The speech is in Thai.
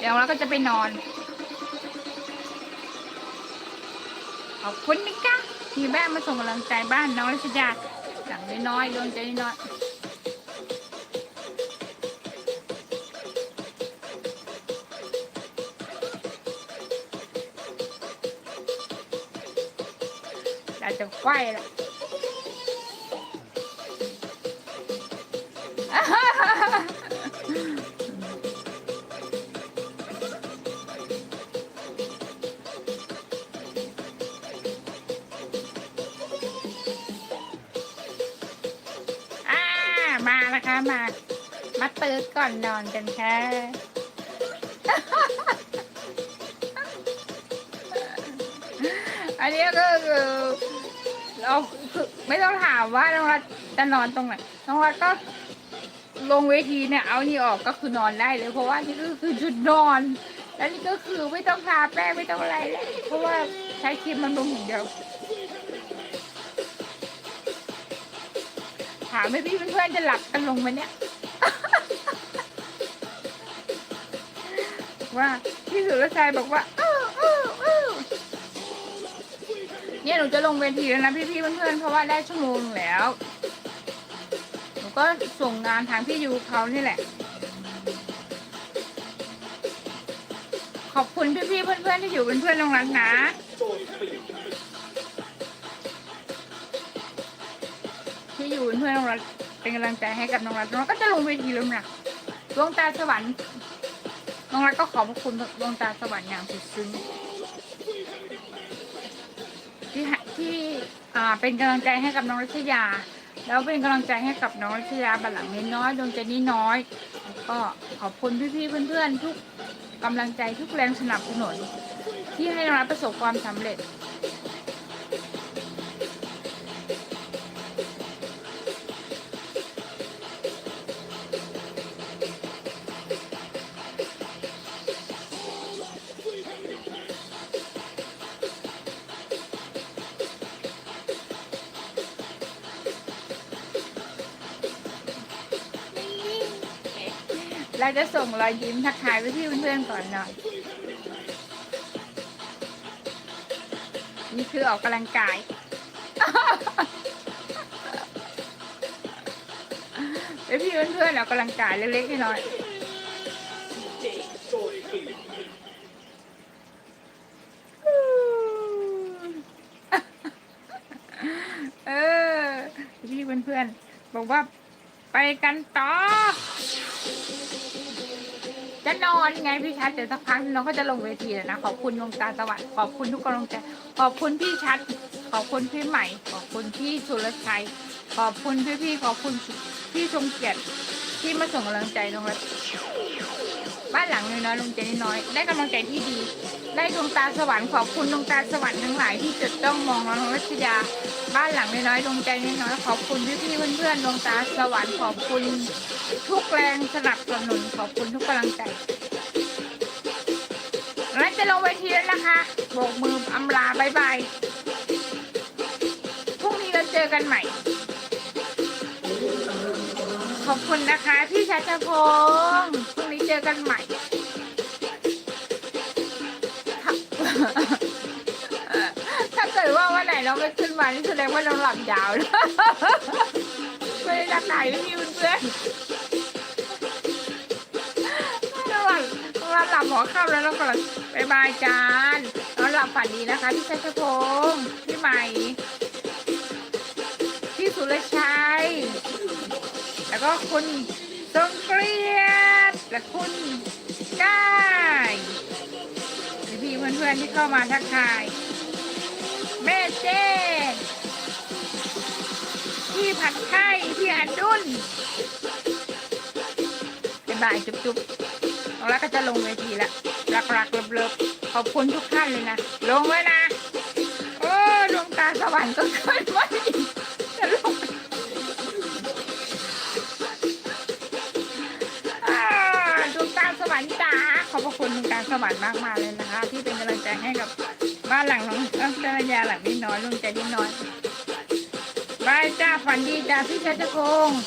เดี๋ยวเราก็จะไปนอน ขอบคุณนะคะที่แม่มาส่งกำลังใจบ้านน้องรัชดาหลังน้อยๆดวงใจน้อยๆเราจะไหวละ มามา มาตื่นก่อนนอนกันค่ะ อันนี้ก็คือเราคือไม่ต้องถามว่าน้องรัฐจะนอนตรงไหนน้องรัฐก็ลงเวทีเนี่ย เอานี่ออกก็คือนอนได้เลย เพราะว่านี่ก็คือชุดนอน แล้วนี่ก็คือไม่ต้องทาแป้งไม่ต้องอะไรเลยเพราะว่าใช้ครีมมันบำรุงอย่างเดียว ถามให้พี่เพื่อนๆจะหลับกันลงไหมเนี่ย ว่าพี่สุรชัยบอกว่าเออเออเออเนี่ยหนูจะลงเวทีแล้วนะพี่ๆเพื่อนๆเพราะว่าได้ชั่วโมงแล้วหนูก็ส่งงานทางพี่ยูเขานี่แหละ ขอบคุณพี่ๆเพื่อนๆที่อยู่เป็นเพื่อนน้องรักนะ พื่อนน้องรัฐเป็นกำลังใจให้กับน้องรัฐน้องรัฐก็จะลงเวทีแล้วนะดวงตาสวรรค์น้องรัฐก็ขอบพระคุณดวงตาสวรรค์อย่างสุดซึ้งที่ให้ที่อ่าเป็นกำลังใจให้กับน้องรัชยา แล้วเป็นกำลังใจให้กับน้องรัชยาบัลลังก์น้อยดวงใจนี้น้อยก็ขอบคุณพี่ๆเพื่อนๆทุกกำลังใจทุกแรงสนับสนุนที่ให้น้องรัฐประสบความสำเร็จ เราจะส่งรอยยิ้มทักทายไปที่เพื่อนๆก่อนหน่อย นี่คือออกกำลังกาย ไปพี่เพื่อนๆออกกำลังกายเล็กๆน้อยๆเออพี่เพื่อนๆบอกว่าไปกันต่อ จะนอนไงพี่ชัดเดี๋ยวสักพักน้องก็จะลงเวทีแล้วนะ ขอบคุณดวงตาสวัสดิ์ขอบคุณทุกกำลังใจขอบคุณพี่ชัด ขอบคุณพี่ใหม่ ขอบคุณพี่สุรชัย ขอบคุณพี่พี่ๆขอบคุณพี่ทรงเกียรติที่มาส่งกำลังใจน้องรัฐบ้านหลังน้อยๆลงใจน้อยๆได้กำลังใจที่ดี ได้ดวงตาสวรรค์ขอบคุณดวงตาสวรรค์ทั้งหลายที่จดจ้องมองน้องรัชยา บ้านหลังน้อยๆดวงใจน้อยๆขอบคุณพี่พี่ๆเพื่อนๆดวงตาสวรรค์ขอบคุณทุกแรงสนับสนุนขอบคุณทุกกำลังใจงั้นจะลงเวทีแล้วนะคะโบกมืออำลาบายบายพรุ่งนี้เราเจอกันใหม่ ขอบคุณนะคะ พี่ชัชพงศ์พรุ่งนี้เจอกันใหม่ ถ้าเกิดว่าวันไหนเราไม่ขึ้นมานี่แสดงว่าเราหลับยาวนะไม่ได้รักไหนไม่เพื่อนราหลับเราหลับหัวค่ำแล้วเราก็หลับบายบายจานเราหลับฝันดีนะคะพี่ชัชพงศ์พี่ใหม่ พี่สุรชัย แล้วก็คุณทรงเกลียดและคุณ อนๆที่เข้ามาทักทาย แม่เจ้พี่ผัดไทยพี่อันดุลบ๊ายบายจุ๊บๆน้องรักก็จะลงเวทีล้วรักๆเลิฟๆขอบคุณทุกท่านเลยนะ ลงเลยนะ โอ้ดวงตาสวรรค์ก็เกินมาอีกจะลง คุณการสวรรค์มากมายเลยนะคะ ที่เป็นกำลังใจให้กับบ้านหลังน้องน้องจรยาหลังนี้น้อยลุงใจนิดน้อยบายจ้าฝันดีจ้าพี่ชัชพงศ์